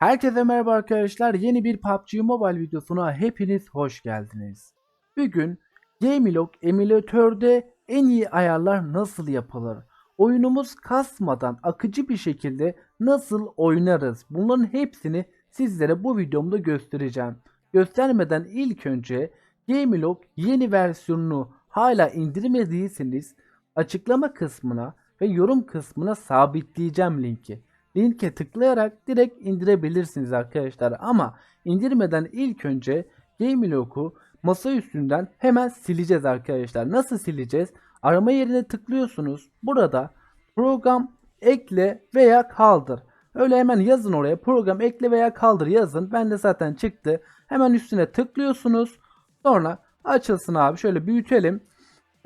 Herkese merhaba arkadaşlar. Yeni bir PUBG Mobile videosuna hepiniz hoş geldiniz. Bugün Gamelock emülatörde en iyi ayarlar nasıl yapılır? Oyunumuz kasmadan akıcı bir şekilde nasıl oynarız? Bunların hepsini sizlere bu videomda göstereceğim. Göstermeden ilk önce Gamelock yeni versiyonunu hala indirmediyseniz açıklama kısmına ve yorum kısmına sabitleyeceğim linki. Linke tıklayarak direkt indirebilirsiniz arkadaşlar. Ama indirmeden ilk önce Gamelock'u masa üstünden hemen sileceğiz arkadaşlar. Nasıl sileceğiz? Arama yerine tıklıyorsunuz. Burada program ekle veya kaldır. Öyle hemen yazın oraya program ekle veya kaldır yazın. Ben de zaten çıktı. Hemen üstüne tıklıyorsunuz. Sonra açılsın abi. Şöyle büyütelim.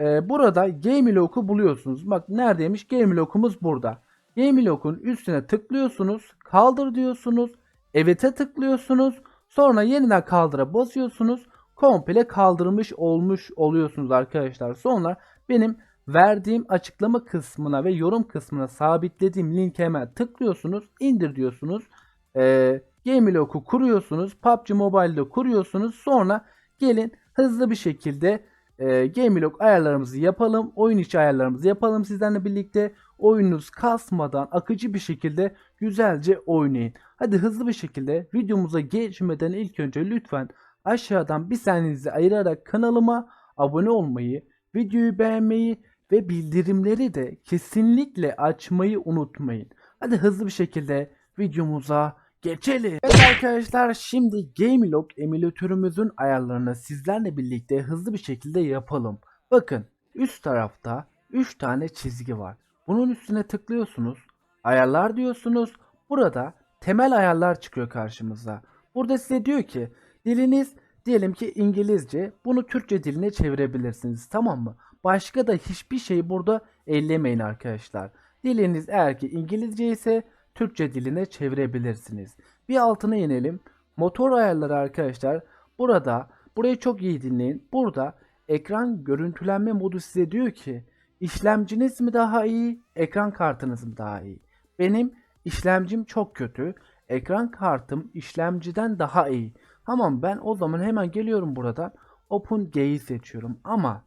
Ee, burada Gamelock'u buluyorsunuz. Bak neredeymiş? Gamelock'umuz burada. Gamelock'un üstüne tıklıyorsunuz. Kaldır diyorsunuz. Evet'e tıklıyorsunuz. Sonra yeniden kaldıra basıyorsunuz. Komple kaldırmış olmuş oluyorsunuz arkadaşlar. Sonra benim verdiğim açıklama kısmına ve yorum kısmına sabitlediğim linke hemen tıklıyorsunuz. indir diyorsunuz. Ee, Gamelock'u kuruyorsunuz. PUBG Mobile'de kuruyorsunuz. Sonra gelin hızlı bir şekilde e, Gamelock ayarlarımızı yapalım. Oyun içi ayarlarımızı yapalım sizlerle birlikte. Oyununuz kasmadan akıcı bir şekilde güzelce oynayın. Hadi hızlı bir şekilde videomuza geçmeden ilk önce lütfen aşağıdan bir saniyenizi ayırarak kanalıma abone olmayı, videoyu beğenmeyi ve bildirimleri de kesinlikle açmayı unutmayın. Hadi hızlı bir şekilde videomuza geçelim. Evet arkadaşlar şimdi Gamelock emülatörümüzün ayarlarını sizlerle birlikte hızlı bir şekilde yapalım. Bakın üst tarafta 3 tane çizgi var. Bunun üstüne tıklıyorsunuz. Ayarlar diyorsunuz. Burada temel ayarlar çıkıyor karşımıza. Burada size diyor ki diliniz diyelim ki İngilizce bunu Türkçe diline çevirebilirsiniz tamam mı? Başka da hiçbir şey burada ellemeyin arkadaşlar. Diliniz eğer ki İngilizce ise Türkçe diline çevirebilirsiniz. Bir altına inelim. Motor ayarları arkadaşlar. Burada burayı çok iyi dinleyin. Burada ekran görüntülenme modu size diyor ki işlemciniz mi daha iyi, ekran kartınız mı daha iyi? Benim işlemcim çok kötü. Ekran kartım işlemciden daha iyi. Tamam ben o zaman hemen geliyorum buradan. OpenG'yi seçiyorum ama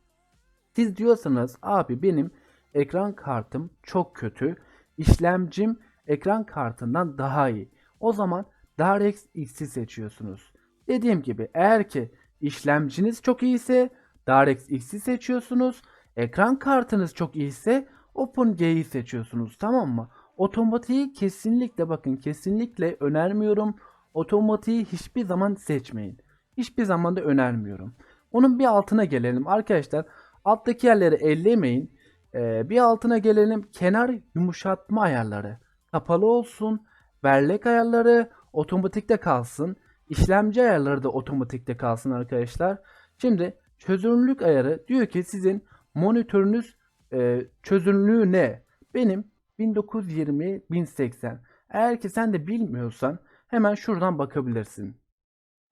siz diyorsanız abi benim ekran kartım çok kötü. İşlemcim ekran kartından daha iyi. O zaman DirectX X'i seçiyorsunuz. Dediğim gibi eğer ki işlemciniz çok iyiyse DirectX X'i seçiyorsunuz. Ekran kartınız çok iyiyse OpenG'yi seçiyorsunuz tamam mı? Otomatiği kesinlikle bakın kesinlikle önermiyorum. Otomatiği hiçbir zaman seçmeyin. Hiçbir zaman da önermiyorum. Onun bir altına gelelim arkadaşlar. Alttaki yerleri ellemeyin. Ee, bir altına gelelim. Kenar yumuşatma ayarları. Kapalı olsun. Bellek ayarları otomatikte kalsın. İşlemci ayarları da otomatikte kalsın arkadaşlar. Şimdi çözünürlük ayarı diyor ki sizin monitörünüz e, çözünürlüğü ne? Benim 1920 1080. Eğer ki sen de bilmiyorsan hemen şuradan bakabilirsin.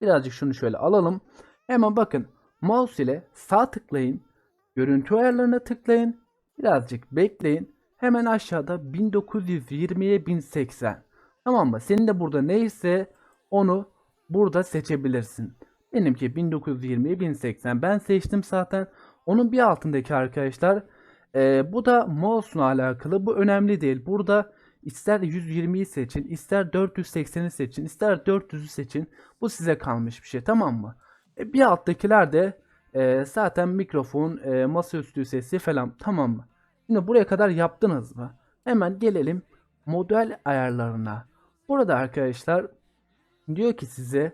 Birazcık şunu şöyle alalım. Hemen bakın mouse ile sağ tıklayın. Görüntü ayarlarına tıklayın. Birazcık bekleyin. Hemen aşağıda 1920'ye 1080. Tamam mı? Senin de burada neyse onu burada seçebilirsin. Benimki 1920'ye 1080. Ben seçtim zaten. Onun bir altındaki arkadaşlar. e, bu da mouse'la alakalı. Bu önemli değil. Burada ister 120'yi seçin, ister 480'i seçin, ister 400'ü seçin. Bu size kalmış bir şey tamam mı? E, bir alttakiler de e, zaten mikrofon, e, masaüstü sesi falan tamam mı? Şimdi buraya kadar yaptınız mı? Hemen gelelim model ayarlarına. Burada arkadaşlar diyor ki size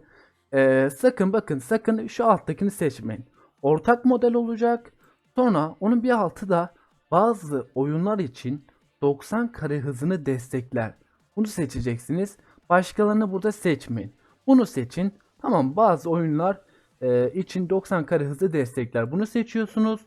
e, sakın bakın sakın şu alttakini seçmeyin. Ortak model olacak. Sonra onun bir altı da bazı oyunlar için 90 kare hızını destekler. Bunu seçeceksiniz. Başkalarını burada seçmeyin. Bunu seçin. Tamam bazı oyunlar e, için 90 kare hızı destekler. Bunu seçiyorsunuz.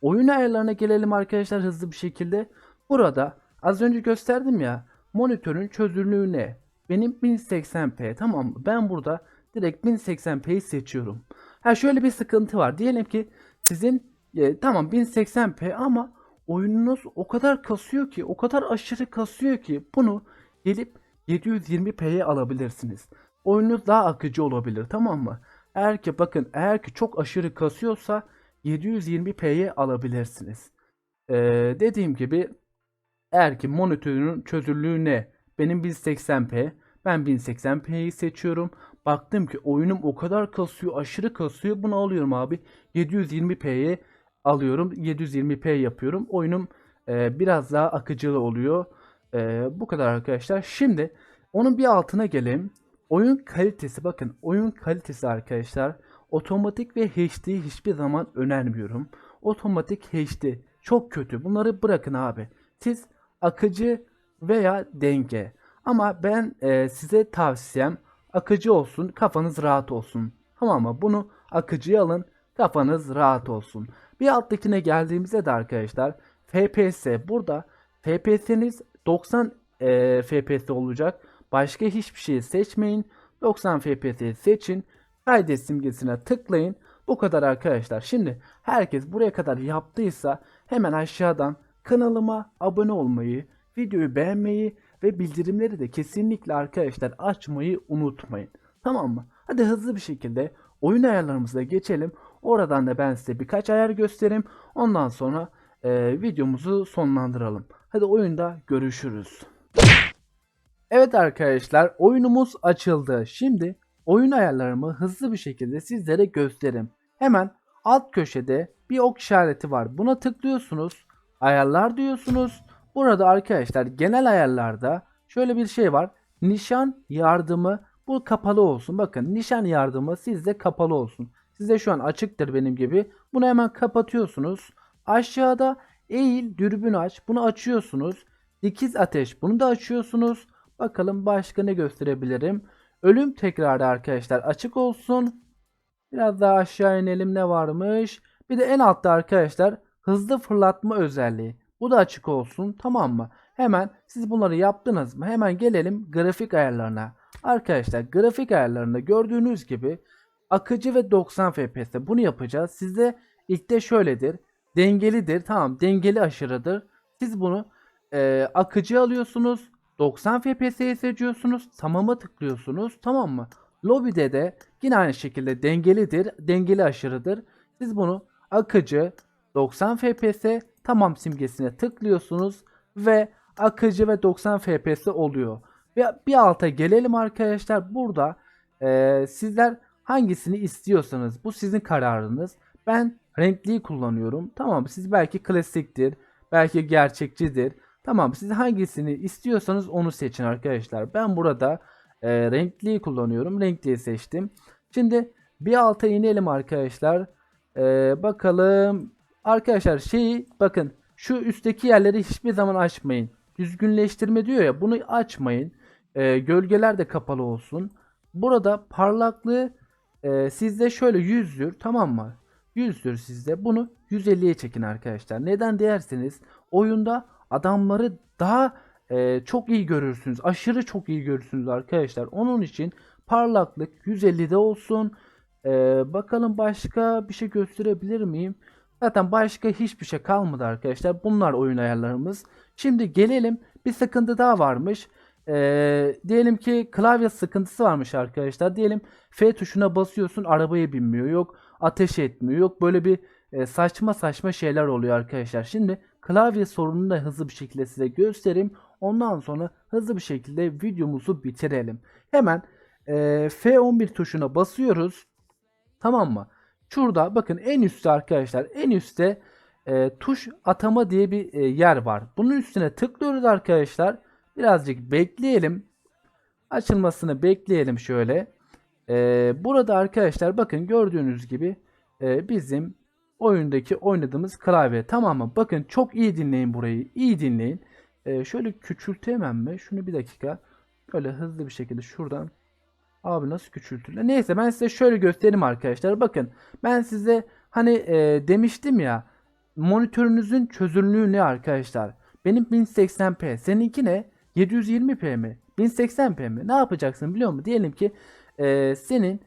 Oyun ayarlarına gelelim arkadaşlar hızlı bir şekilde. Burada az önce gösterdim ya monitörün çözünürlüğü ne? Benim 1080p tamam mı? Ben burada direkt 1080p'yi seçiyorum. Ha şöyle bir sıkıntı var. Diyelim ki sizin e, tamam 1080p ama oyununuz o kadar kasıyor ki, o kadar aşırı kasıyor ki bunu gelip 720p'ye alabilirsiniz. Oyununuz daha akıcı olabilir tamam mı? Eğer ki bakın eğer ki çok aşırı kasıyorsa 720p'ye alabilirsiniz. Ee, dediğim gibi eğer ki monitörün çözünürlüğü ne? Benim 1080p. Ben 1080p'yi seçiyorum. Baktım ki oyunum o kadar kasıyor, aşırı kasıyor. Bunu alıyorum abi. 720p'ye alıyorum. 720p yapıyorum. Oyunum e, biraz daha akıcı oluyor. E, bu kadar arkadaşlar. Şimdi onun bir altına gelelim. Oyun kalitesi bakın. Oyun kalitesi arkadaşlar. Otomatik ve HD hiçbir zaman önermiyorum. Otomatik HD çok kötü. Bunları bırakın abi. Siz akıcı veya denge. Ama ben e, size tavsiyem akıcı olsun, kafanız rahat olsun. Tamam mı? Bunu akıcıya alın, kafanız rahat olsun. Bir alttakine geldiğimizde de arkadaşlar FPS burada FPS'niz 90 e, FPS olacak. Başka hiçbir şey seçmeyin. 90 FPS seçin. Kaydet simgesine tıklayın. Bu kadar arkadaşlar. Şimdi herkes buraya kadar yaptıysa hemen aşağıdan kanalıma abone olmayı, videoyu beğenmeyi ve bildirimleri de kesinlikle arkadaşlar açmayı unutmayın. Tamam mı? Hadi hızlı bir şekilde oyun ayarlarımıza geçelim. Oradan da ben size birkaç ayar göstereyim. Ondan sonra e, videomuzu sonlandıralım. Hadi oyunda görüşürüz. Evet arkadaşlar oyunumuz açıldı. Şimdi oyun ayarlarımı hızlı bir şekilde sizlere göstereyim. Hemen alt köşede bir ok işareti var. Buna tıklıyorsunuz. Ayarlar diyorsunuz. Burada arkadaşlar genel ayarlarda şöyle bir şey var. Nişan yardımı bu kapalı olsun. Bakın nişan yardımı sizde kapalı olsun. Sizde şu an açıktır benim gibi. Bunu hemen kapatıyorsunuz. Aşağıda eğil dürbün aç. Bunu açıyorsunuz. Dikiz ateş bunu da açıyorsunuz. Bakalım başka ne gösterebilirim. Ölüm tekrarı arkadaşlar açık olsun. Biraz daha aşağı inelim ne varmış. Bir de en altta arkadaşlar hızlı fırlatma özelliği. Bu da açık olsun tamam mı? Hemen siz bunları yaptınız mı? Hemen gelelim grafik ayarlarına. Arkadaşlar grafik ayarlarında gördüğünüz gibi akıcı ve 90 FPS bunu yapacağız. Sizde ilk de şöyledir. Dengelidir. Tamam dengeli aşırıdır. Siz bunu e, akıcı alıyorsunuz. 90 FPS'ye seçiyorsunuz. Tamam'a tıklıyorsunuz. Tamam mı? Lobby'de de yine aynı şekilde dengelidir. Dengeli aşırıdır. Siz bunu akıcı 90 FPS tamam simgesine tıklıyorsunuz ve akıcı ve 90 FPS oluyor. Ve bir alta gelelim arkadaşlar. Burada e, sizler hangisini istiyorsanız bu sizin kararınız. Ben renkliyi kullanıyorum. Tamam siz belki klasiktir, belki gerçekçidir. Tamam siz hangisini istiyorsanız onu seçin arkadaşlar. Ben burada e, renkliyi kullanıyorum. Renkliyi seçtim. Şimdi bir alta inelim arkadaşlar. E, bakalım. Arkadaşlar şeyi bakın şu üstteki yerleri hiçbir zaman açmayın. Düzgünleştirme diyor ya bunu açmayın. E, gölgeler de kapalı olsun. Burada parlaklığı e, sizde şöyle 100'dür tamam mı? 100'dür sizde. Bunu 150'ye çekin arkadaşlar. Neden derseniz oyunda adamları daha e, çok iyi görürsünüz. Aşırı çok iyi görürsünüz arkadaşlar. Onun için parlaklık 150'de olsun. E, bakalım başka bir şey gösterebilir miyim? Zaten başka hiçbir şey kalmadı arkadaşlar. Bunlar oyun ayarlarımız. Şimdi gelelim bir sıkıntı daha varmış. Ee, diyelim ki klavye sıkıntısı varmış arkadaşlar. Diyelim F tuşuna basıyorsun arabaya binmiyor. Yok ateş etmiyor. Yok böyle bir e, saçma saçma şeyler oluyor arkadaşlar. Şimdi klavye sorununu da hızlı bir şekilde size göstereyim. Ondan sonra hızlı bir şekilde videomuzu bitirelim. Hemen e, F11 tuşuna basıyoruz. Tamam mı? Şurada bakın en üstte arkadaşlar en üstte e, tuş atama diye bir e, yer var. Bunun üstüne tıklıyoruz arkadaşlar. Birazcık bekleyelim. Açılmasını bekleyelim şöyle. E, burada arkadaşlar bakın gördüğünüz gibi e, bizim oyundaki oynadığımız klavye. Tamam mı? Bakın çok iyi dinleyin burayı. İyi dinleyin. E, şöyle küçültemem mi? Şunu bir dakika. Böyle hızlı bir şekilde şuradan Abi nasıl küçültülür? Neyse ben size şöyle göstereyim arkadaşlar. Bakın ben size hani e, demiştim ya monitörünüzün çözünürlüğü ne arkadaşlar? Benim 1080p. Seninki ne? 720p mi? 1080p mi? Ne yapacaksın biliyor musun? Diyelim ki e, senin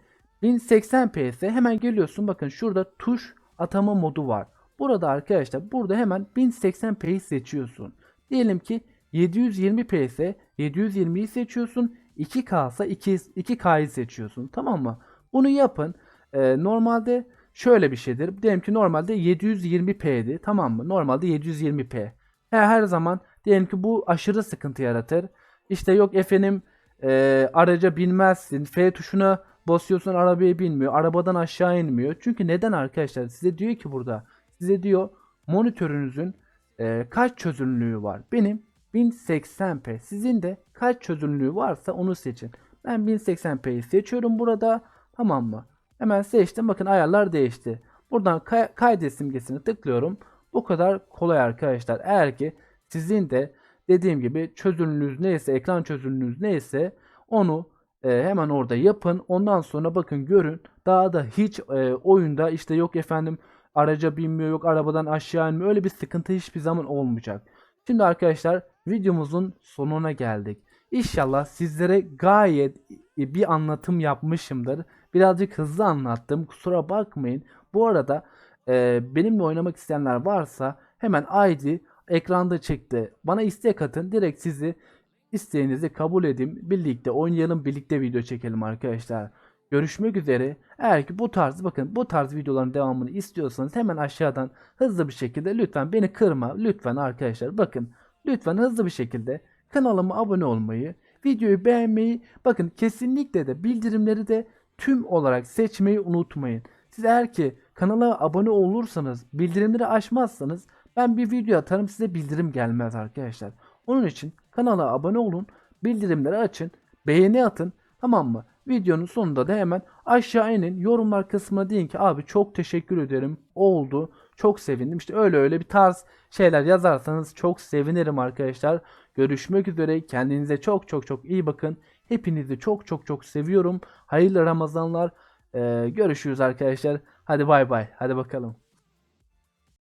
1080p ise hemen geliyorsun. Bakın şurada tuş atama modu var. Burada arkadaşlar burada hemen 1080p'yi seçiyorsun. Diyelim ki 720p ise 720'yi seçiyorsun. 2K ise 2, 2K'yı seçiyorsun. Tamam mı? Bunu yapın. Ee, normalde şöyle bir şeydir. Diyelim ki normalde 720p'di. Tamam mı? Normalde 720p. Her, her zaman diyelim ki bu aşırı sıkıntı yaratır. İşte yok efendim e, araca binmezsin. F tuşuna basıyorsun arabaya binmiyor. Arabadan aşağı inmiyor. Çünkü neden arkadaşlar? Size diyor ki burada. Size diyor monitörünüzün e, kaç çözünürlüğü var? Benim 1080p. Sizin de kaç çözünürlüğü varsa onu seçin. Ben 1080p'yi seçiyorum burada. Tamam mı? Hemen seçtim. Bakın ayarlar değişti. Buradan kay- kaydet simgesini tıklıyorum. Bu kadar kolay arkadaşlar. Eğer ki sizin de dediğim gibi çözünürlüğünüz neyse, ekran çözünürlüğünüz neyse onu e, hemen orada yapın. Ondan sonra bakın görün. Daha da hiç e, oyunda işte yok efendim araca binmiyor, yok arabadan aşağı inmiyor. Öyle bir sıkıntı hiçbir zaman olmayacak. Şimdi arkadaşlar videomuzun sonuna geldik. İnşallah sizlere gayet bir anlatım yapmışımdır. Birazcık hızlı anlattım. Kusura bakmayın. Bu arada e, benimle oynamak isteyenler varsa hemen ID ekranda çıktı. Bana istek atın. Direkt sizi isteğinizi kabul edeyim. Birlikte oynayalım. Birlikte video çekelim arkadaşlar. Görüşmek üzere. Eğer ki bu tarz bakın bu tarz videoların devamını istiyorsanız hemen aşağıdan hızlı bir şekilde lütfen beni kırma. Lütfen arkadaşlar bakın lütfen hızlı bir şekilde kanalıma abone olmayı, videoyu beğenmeyi, bakın kesinlikle de bildirimleri de tüm olarak seçmeyi unutmayın. Siz eğer ki kanala abone olursanız, bildirimleri açmazsanız ben bir video atarım size bildirim gelmez arkadaşlar. Onun için kanala abone olun, bildirimleri açın, beğeni atın tamam mı? Videonun sonunda da hemen aşağı inin yorumlar kısmına deyin ki abi çok teşekkür ederim oldu çok sevindim işte öyle öyle bir tarz şeyler yazarsanız çok sevinirim arkadaşlar. Görüşmek üzere kendinize çok çok çok iyi bakın. Hepinizi çok çok çok seviyorum. Hayırlı Ramazanlar. Ee, görüşürüz arkadaşlar. Hadi bay bay. Hadi bakalım.